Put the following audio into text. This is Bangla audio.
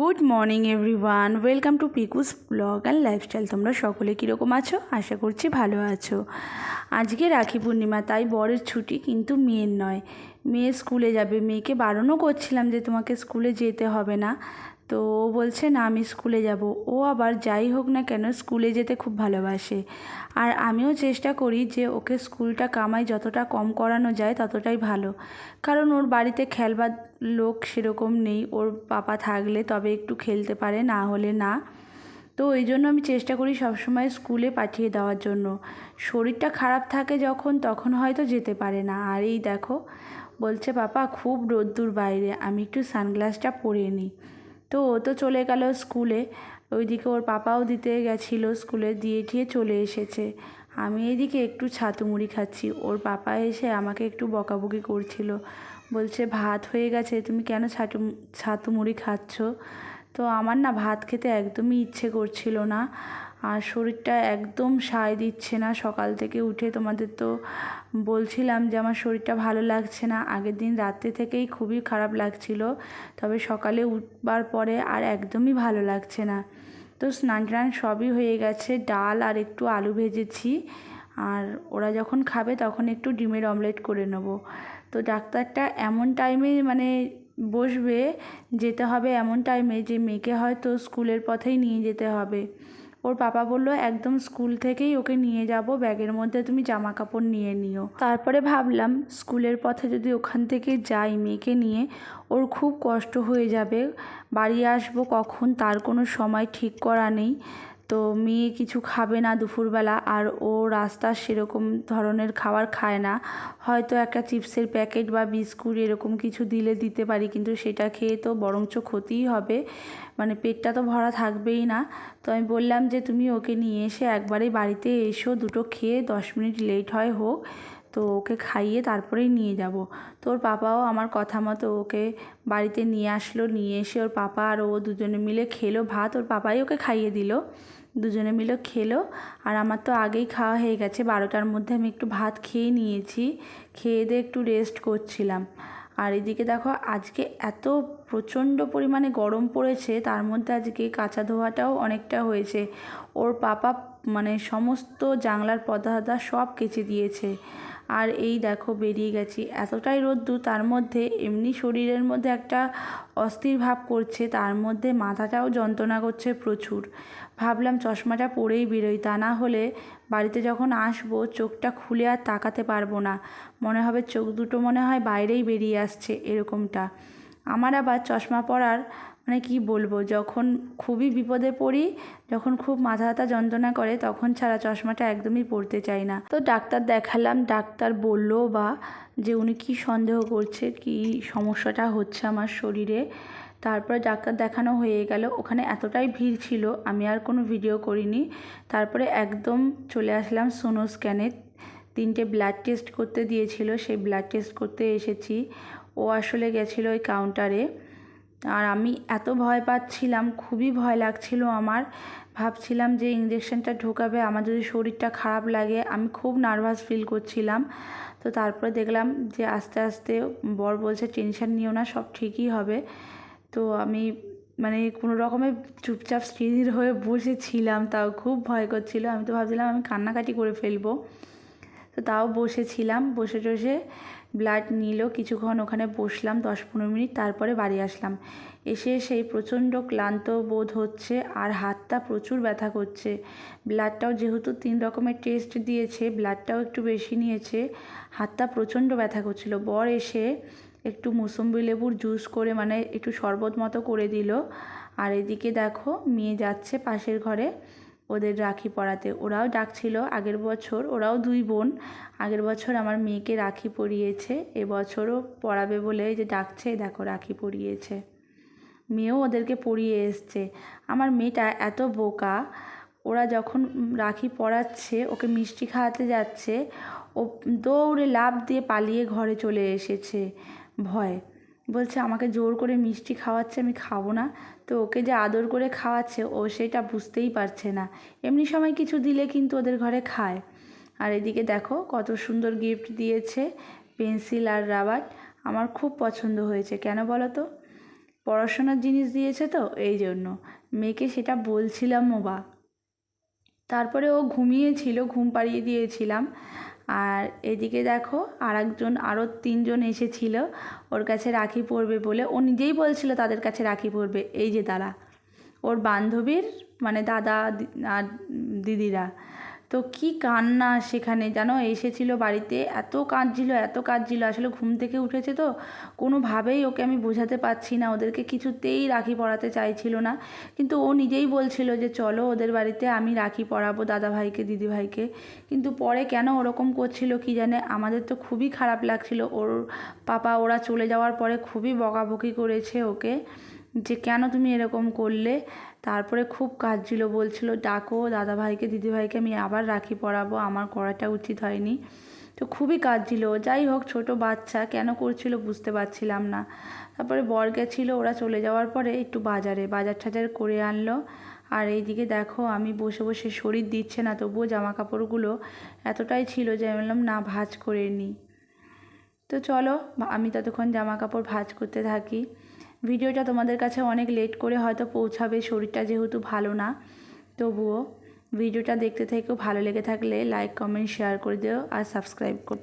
Good morning everyone, welcome to Pikus blog and lifestyle. তোমরা সকলে কীরকম আছো? আশা করছি ভালো আছো। আজকে রাখি পূর্ণিমা, তাই বরের ছুটি কিন্তু মেয়ের নয়। মেয়ে স্কুলে যাবে। মেয়েকে বারণও করছিলাম যে তোমাকে স্কুলে যেতে হবে না। তো ও বলছে, না, আমি স্কুলে যাব। ও আবার যাই হোক না কেন, স্কুলে যেতে খুব ভালোবাসে। আর আমিও চেষ্টা করি যে ওকে স্কুলটা কামাই যতটা কম করানো যায় ততটাই ভালো। কারণ ওর বাড়িতে খেলবার লোক সেরকম নেই। ওর পাপা থাকলে তবে একটু খেলতে পারে, না হলে না। তো ওই জন্য আমি চেষ্টা করি সবসময় স্কুলে পাঠিয়ে দেওয়ার জন্য। শরীরটা খারাপ থাকে যখন, তখন হয়তো যেতে পারে না। আর এই দেখো, বলছে, পাপা, খুব রোদ্দুর বাইরে। আমি একটু সানগ্লাসটা পরে নিই। তো ও তো চলে গেল স্কুলে। ওইদিকে ওর পাপাও দিতে গেছিল স্কুলে, দিয়ে ঠিয়ে চলে এসেছে। আমি এদিকে একটু ছাতু মুড়ি খাচ্ছি। ওর পাপা এসে আমাকে একটু বকাবকি করছিল। বলছে, ভাত হয়ে গেছে, তুমি কেন ছাতু ছাতু মুড়ি খাচ্ছ? তো আমার না ভাত খেতে একদমই ইচ্ছে করছিল না। আর শরীরটা একদম সায় দিচ্ছে না। সকাল থেকে উঠে তোমাদের তো বলছিলাম যে আমার শরীরটা ভালো লাগছে না। আগের দিন রাত্রে থেকেই খুবই খারাপ লাগছিল। তবে সকালে উঠবার পরে আর একদমই ভালো লাগছে না। তো স্নান টান সবই হয়ে গেছে। ডাল আর একটু আলু ভেজেছি। আর ওরা যখন খাবে তখন একটু ডিমের অমলেট করে নেব। তো ডাক্তারটা এমন টাইমে মানে বসবে, যেতে হবে এমন টাইমে যে মেয়েকে হয়তো স্কুলের পথেই নিয়ে যেতে হবে। ওর পাপা বলল, একদম স্কুল থেকেই ওকে নিয়ে যাব, ব্যাগের মধ্যে তুমি জামা কাপড় নিয়ে নিও। তারপরে ভাবলাম, স্কুলের পথে যদি ওখান থেকে যাই মেয়েকে নিয়ে, ওর খুব কষ্ট হয়ে যাবে। বাড়ি আসব কখন, তার কোনো সময় ঠিক করা নেই। তো মেয়ে কিছু খাবে না দুপুরবেলা আর ও রাস্তার সেরকম ধরনের খাবার খায় না। হয়তো একটা চিপসের প্যাকেট বা বিস্কুট এরকম কিছু দিলে দিতে পারি, কিন্তু সেটা খেয়ে তো বরঞ্চ ক্ষতিই হবে। মানে পেটটা তো ভরা থাকবেই না। তো আমি বললাম যে, তুমি ওকে নিয়ে এসে একবারে বাড়িতে এসো, দুটো খেয়ে দশ মিনিট লেট হয় হোক। তো ওকে খাইয়ে তারপরেই নিয়ে যাব। তো ওর পাপাও আমার কথা মতো ওকে বাড়িতে নিয়ে আসলো, নিয়ে এসে ওর পাপা আর ও দুজনে মিলে খেলো ভাত, ওর পাপাই ওকে খাইয়ে দিল। দুজনে মিলে খেলো। আর আমার তো আগেই খাওয়া হয়ে গেছে, বারোটার মধ্যে আমি একটু ভাত খেয়ে নিয়েছি, খেয়ে দিয়ে একটু রেস্ট করছিলাম। আর এদিকে দেখো, আজকে এত প্রচণ্ড পরিমাণে গরম পড়েছে, তার মধ্যে আজকে কাঁচা ধোয়াটাও অনেকটা হয়েছে। ওর পাপা মানে সমস্ত জানলার পর্দা সব কেচে দিয়েছে। আর এই দেখো, বেরিয়ে গেছি। এতটাই রোদ্দু তার মধ্যে এমনি শরীরের মধ্যে একটা অস্থির ভাব করছে, তার মধ্যে মাথাটাও যন্ত্রণা করছে প্রচুর। ভাবলাম চশমাটা পরেই বেরোই, তা না হলে বাড়িতে যখন আসব, চোখটা খুলে আর তাকাতে পারব না। মনে হবে চোখ দুটো মনে হয় বাইরেই বেরিয়ে আসছে, এরকমটা। আমার আবার চশমা পরার মানে কি বলব, যখন খুবই বিপদে পড়ি, যখন খুব মাথা ব্যথা, যন্ত্রণা করে, তখন ছাড়া চশমাটা একদমই পড়তে চাই না। তো ডাক্তার দেখালাম, ডাক্তার বলল বা যে উনি কী সন্দেহ করছে, কি সমস্যাটা হচ্ছে আমার শরীরে। তারপরে ডাক্তার দেখানো হয়ে গেল, ওখানে এতটাই ভিড় ছিল, আমি আর কোনো ভিডিও করিনি। তারপরে একদম চলে আসলাম সোনো স্ক্যানে তিনটে ব্লাড টেস্ট করতে দিয়েছিল, সেই ব্লাড টেস্ট করতে এসেছি। ও আসলে গেছিল ওই কাউন্টারে আর আমি এত ভয় পাচ্ছিলাম, খুবই ভয় লাগছিল আমার। ভাবছিলাম যে ইঞ্জেকশনটা ঢোকাবে, আমার যদি শরীরটা খারাপ লাগে, আমি খুব নার্ভাস ফিল করছিলাম। তো তারপরে দেখলাম যে আস্তে আস্তে বর বলছে টেনশন নিও না, সব ঠিকই হবে। তো আমি মানে কোনো রকমে চুপচাপ স্থির হয়ে বসেছিলাম, তাও খুব ভয় করছিল। আমি তো ভাবছিলাম আমি কান্নাকাটি করে ফেলব। তো তাও বসেছিলাম, বসে টসে ব্লাড নিল, কিছুক্ষণ ওখানে বসলাম, দশ পনেরো মিনিট, তারপরে বাড়ি আসলাম। এসে সেই প্রচণ্ড ক্লান্ত বোধ হচ্ছে আর হাতটা প্রচুর ব্যথা করছে। ব্লাডটাও যেহেতু তিন রকমের টেস্ট দিয়েছে, ব্লাডটাও একটু বেশি নিয়েছে, হাতটা প্রচণ্ড ব্যথা করছিল। বর এসে একটু মুসম্বি লেবুর জুস করে মানে একটু শরবত মতো করে দিল। আর এদিকে দেখো, মেয়ে যাচ্ছে পাশের ঘরে। ওদের রাখি পরাতে। ওরাও ডাকছিল, আগের বছর ওরাও দুই বোন, আগের বছর আমার মেয়েকে রাখি পরিয়েছে এবছরও পরাবে বলে যে ডাকছে, দেখো রাখি পরিয়েছে। মেয়েও ওদেরকে পরিয়ে এসছে। আমার মেয়েটা এত বোকা, ওরা যখন রাখি পরাচ্ছে, ওকে মিষ্টি খাওয়াতে যাচ্ছে, ও দৌড়ে লাভ দিয়ে পালিয়ে ঘরে চলে এসেছে। ভয়। বলছে, আমাকে জোর করে মিষ্টি খাওয়াচ্ছে, আমি খাব না। তো ওকে যে আদর করে খাওয়াচ্ছে, ও সেটা বুঝতেই পারছে না। এমনি সময় কিছু দিলে কিন্তু ওদের ঘরে খায়। আর এদিকে দেখো, কত সুন্দর গিফট দিয়েছে পেন্সিল আর রাবার। আমার খুব পছন্দ হয়েছে। কেন বলো তো? পড়াশোনার জিনিস দিয়েছে তো, এই জন্য। মেয়েকে সেটা বলছিলামও বা। তারপরে ও ঘুমিয়েছিল, ঘুম পাড়িয়ে দিয়েছিলাম। আর এদিকে দেখো আর একজন আরও তিনজন এসেছিল। ওর কাছে রাখি পরবে বলে, ও নিজেই বলছিল তাদের কাছে রাখি পরবে। এই যে তারা ওর বান্ধবীর মানে দাদা আর দিদিরা। তো কি কান্না সেখানে? জানো, এসেছিল বাড়িতে, এত কাঁদছিল এত কাঁদছিল, আসলে ঘুম থেকে উঠেছে তো। কোনোভাবেই ওকে আমি বোঝাতে পারছি না, ওদেরকে কিছুতেই রাখি পড়াতে চাইছিল না। কিন্তু ও নিজেই বলছিল যে, চলো ওদের বাড়িতে আমি রাখি পরাবো দাদা ভাইকে দিদি ভাইকে কিন্তু পরে কেন ওরকম করছিল কি জানে? আমাদের তো খুবই খারাপ লাগছিল। ওর পাপা, ওরা চলে যাওয়ার পরে খুবই বকাবকি করেছে ওকে। যে কেন তুমি এরকম করলে? তারপরে খুব কাঁদছিল, বলছিল, ডাকো দাদা ভাইকে দিদি ভাইকে আমি আবার রাখি পরাবো, আমার করাটা উচিত হয়নি। তো খুবই কাঁদছিল। যাই হোক, ছোট বাচ্চা, কেন করছিল বুঝতে পারছিলাম না। তারপরে বর গেছিল, ওরা চলে যাওয়ার পরে একটু বাজারে, বাজার টাজার করে আনলো। আর এইদিকে দেখো, আমি বসে বসে শরীর দিচ্ছে না, তবুও জামা কাপড়গুলো এতটাই ছিল যে আমি বললাম, না, ভাঁজ করে নিই তো চলো, আমি ততক্ষণ জামা কাপড় ভাঁজ করতে থাকি। ভিডিওটা তোমাদের কাছে অনেক লেট করে হয়তো পৌঁছাবে, শরীরটা যেহেতু ভালো না। তবুও ভিডিওটা দেখতে থেকেও ভালো লেগে থাকলে লাইক কমেন্ট শেয়ার করে দিও আর সাবস্ক্রাইব কর